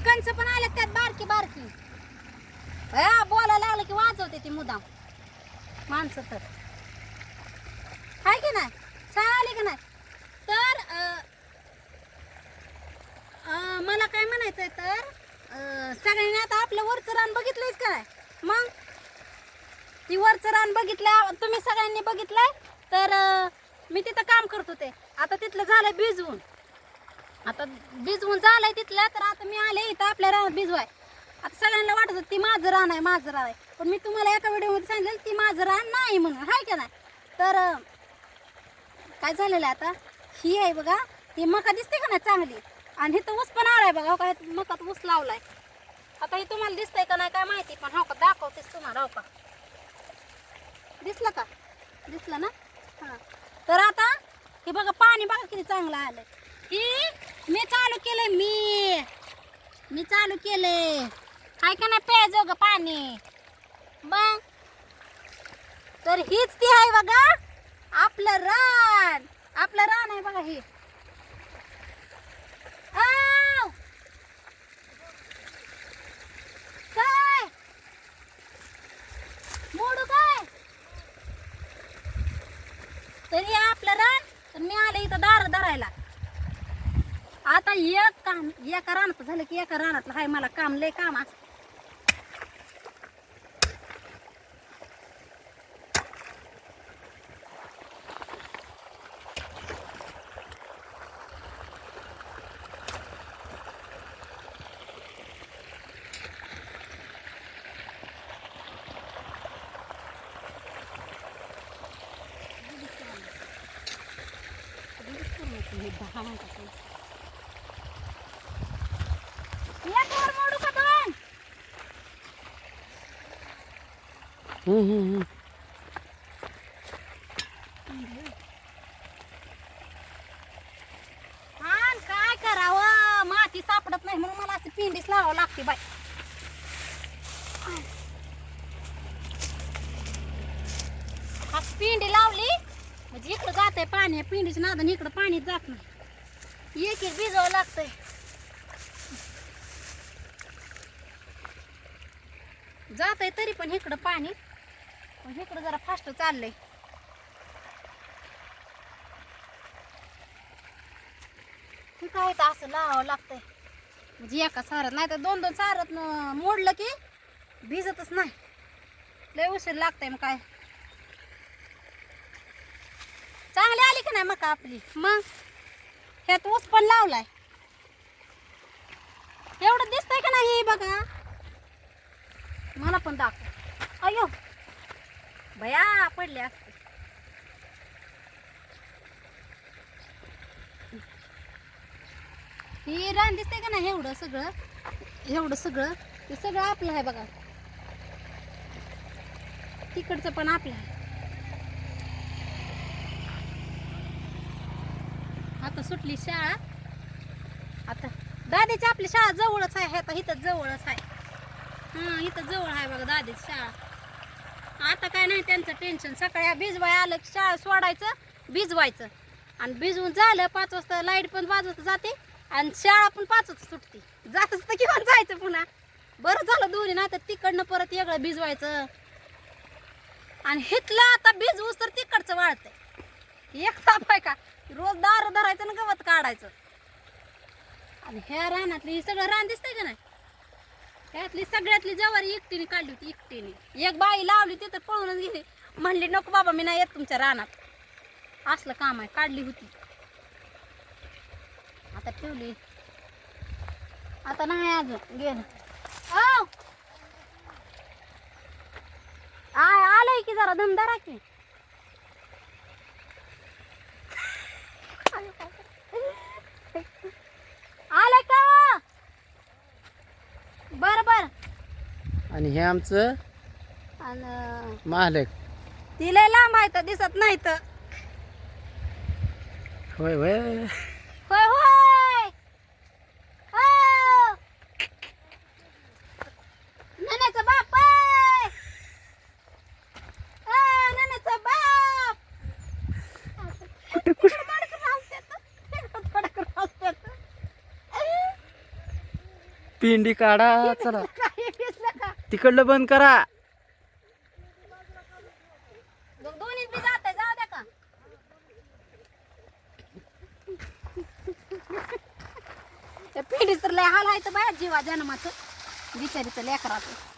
आणि कंच पण आले त्यात बारकी बारकी. हा बोलायला लागलं की वाजवते ती मुदाम माणसं तर. हाय की नाही? चालेल आली की नाही? तर मला काय म्हणायचंय तर सगळ्यांनी आता आपलं वरचं रान बघितलंयच काय नाही? मग? ती वरचं रान बघितलं तुम्ही सगळ्यांनी बघितलंय? तर मी तिथं काम करत होते. आता तिथलं झालंय भिजवून. आता भिजवून झालंय तिथलं तर आता मी आले इथं आपल्या रानात भिजवाय. आता सगळ्यांना वाटत होतं ती माझं रान आहे माझं रान आहे. पण मी तुम्हाला एका व्हिडिओमध्ये सांगितलं ती माझं रान नाही म्हणून हाय का नाही? तर काय झालेलं आहे आता? ही आहे बघा ही मका दिसते का नाही चांगली? आणि इथं ऊस पण आलाय बघा हो का? मकात ऊस लावलाय. आता हे तुम्हाला दिसतंय का नाही काय माहिती पण हो का दाखवतेस तुम्हाला हो का? दिसलं का? दिसलं ना? हां. तर आता हे बघा पाणी बघा किती चांगलं आलं की मी चालू केलंय मी. मी चालू केलंय. काय का नाही प्यायचं ग पाणी? मग? तर हीच ती आहे बघा आपलं रान. आपलं रान आहे बघा हे. काय? मोडू काय? तरी आपलं रान तर मी आले इथं दार धरायला. आता एक काम एका रानात झालं की एका रानातलं हाय मला काम लय काम असतं एक मोडू का दोन. हा काय करावं? माती सापडत नाही म्हणून मला असं पिंडीच लावावं लागते बाय हा पिंडी लावली म्हणजे इकडं जात आहे पाणी पिंडीच्या नादान इकडं पाणी जात नाही. एक एक भिजावं लागतंय. जात आहे तरी पण इकडं पाणी. पण इकडं जरा फास्ट चाललंय. काय तर असं लावावं लागतंय. म्हणजे एका सारत नाही तर दोन दोन सारत मोडलं की भिजतच नाही. लय उशीर लागतंय मग काय. चांगली आली की नाही मका आपली? मग? ह्यात ऊस पण लावलाय. एवढं दिसतंय का नाही बघा? आपण पण दाखव. अयो भया पडले असते. ही रान दिसते का नाही एवढं सगळं? एवढं सगळं? ते सगळं आपलं आहे बघा. तिकडचं पण आपलं आहे. आता सुटली शाळा. आता दादीची आपली शाळा जवळच आहे आता इथं जवळच आहे. हां इथं जवळ आहे बघा दादीची शाळा. आता काय नाही त्यांचं टेन्शन सकाळी भिजवाय आलं की शाळा सोडायचं भिजवायचं. आणि भिजवून झालं पाच वाजता लाइट पण पाच वाजता जाते आणि शाळा पण पाच वाजता सुटते. जात असतं किंवा जायचं पुन्हा? बरं झालं दोन्ही ना तर तिकडनं परत वेगळं भिजवायचं. आणि हिथलं आता भिजवूस तर तिकडचं वाळतंय. एक ताप आहे का? रोज दार धरायचं ना गवत काढायचं. आणि ह्या रानातली ही सगळं रान दिसतंय का नाही? त्यातली सगळ्यातली जवारी एकटीने काढली होती एकटीने. एक बाई लावली तिथं पळूनच गेली. म्हणली नको बाबा मी नाही येत तुमच्या रानात. असलं काम आहे काढली होती. आता ठेवली. आता नाही अजून गेलं आय आलंय की जरा दमदारा की आलंय का बर बर आणि हे आमचं आणि महालेक ती लय लांब आहे तर दिसत नाही तर होय होय होय होय हो. नन्याचा बाप आहे. नन्याचा बाप इकडं थोडं हसत्यात. इकडं थोडं हसत्यात. पिंडी काढा चला तिकडलं बंद करा. मग दोन्ही बी जात जाऊ द्या का? त्या पिढीच तर लय हाल आहे तर बाया जीवा जन्माचं. बिचारीचं लेकराचं.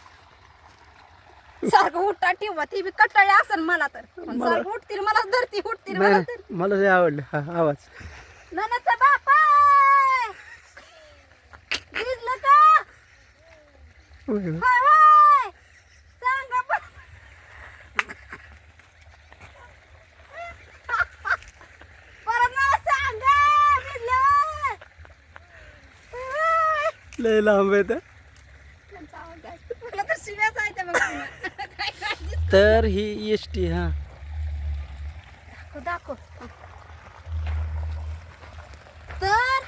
सारखं उठा ठेवा ती बी कटाळी असन मला तर. सारखं उठतील मलाच धरती उठतील मला धरती. मला लय आवडलं आवाज. ननचा बापा भिजलं का होय, होय. होय होय सांगा पण परत मला सांगा भिजलं होय. लय लांब आहे तर तर काय तर ही एस टी हा. दाखव तर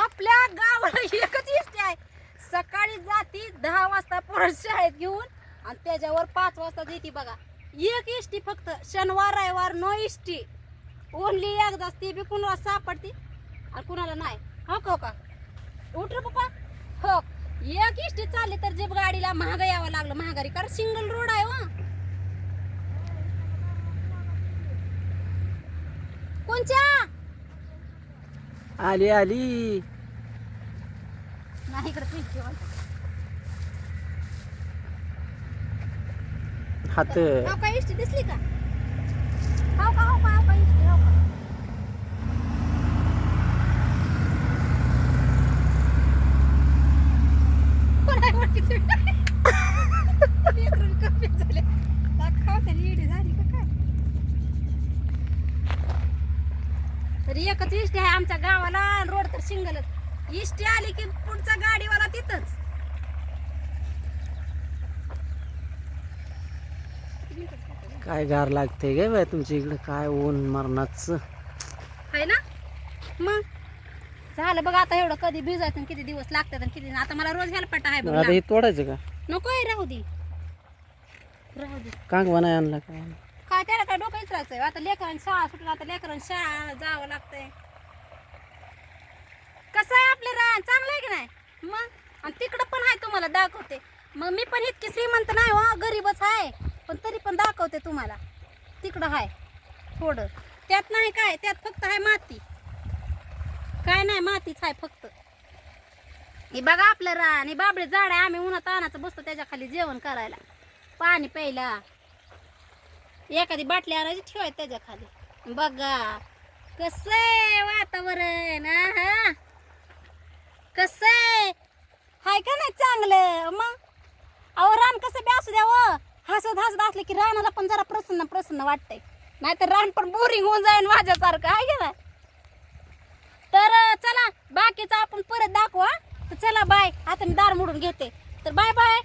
आपल्या गावाला एकच एसटी आहे. सकाळी जाती दहा वाजता परत शाळेत घेऊन आणि त्याच्यावर पाच वाजता देते बघा. एक एसटी फक्त. शनिवार रविवार नो एसटी ओनली एकदाच ती बी कुणाला सापडते आणि कुणाला नाही. हो का हो का? एक एसटी चालली तर जीप गाडीला महाग यावं लागलं महागारी कारण सिंगल रोड आहे हो कोणच्या आली आली नाही इकडे ठेवा. हात का इष्टी दिसली का हाव का हाव का हाव का इष्टी हाव का कोण आहे ओळखीचं? लेकरं कमी झाले. दाखव त्याला येडी झाली का काय? तर एकच इष्टी आहे आमच्या गावाला रोड तर सिंगलच इष्टी आली की पुढचा गाडीवाला तिथंच. काय गार लागते गे बाय तुमच्या इकडे? काय ऊन मरणाचं? आहे ना? मग? झालं बघ आता एवढं कधी भिजायचं आणि किती दिवस लागतात आणि किती आता मला रोज हेल्पट आहे बघ आता. हे तोडायचं का? नको आहे राहू दे. राहू दे. आणला काय काय त्याला काय डोकं विचारायचं आता लेकरांनी शाळा सुटला आता लेकरांनी शाळा जावं लागतंय. कसं आहे आपलं रान? चांगलं आहे की नाही? मग? आणि तिकडं पण आहे तुम्हाला दाखवते. मग मी पण इतकी श्रीमंत नाही हो गरीबच आहे. पण तरी पण दाखवते तुम्हाला. तिकडं आहे. थोडं. त्यात नाही काय त्यात फक्त आहे माती. काय नाही मातीच आहे फक्त. हे बघा आपलं रान हे बाबळे झाड आहे आम्ही उन्हात आणायचं बसतो त्याच्याखाली जेवण करायला. पाणी प्यायला. एखादी बाटली आणायची ठेवाय त्याच्याखाली बघा कस वातावरण हा कसं आहे? हाय का नाही चांगलं? मग? अहो रान कसं बी असू द्यावं. हसत हसत असले की रानाला पण जरा प्रसन्न प्रसन्न वाटतंय. नाहीतर रान पण बोरिंग होऊन जाईल माझ्यासारखं आहे का नाही? तर चला बाकीचं आपण परत दाखवा तर चला बाय. आता मी दार मोडून घेते. तर बाय बाय.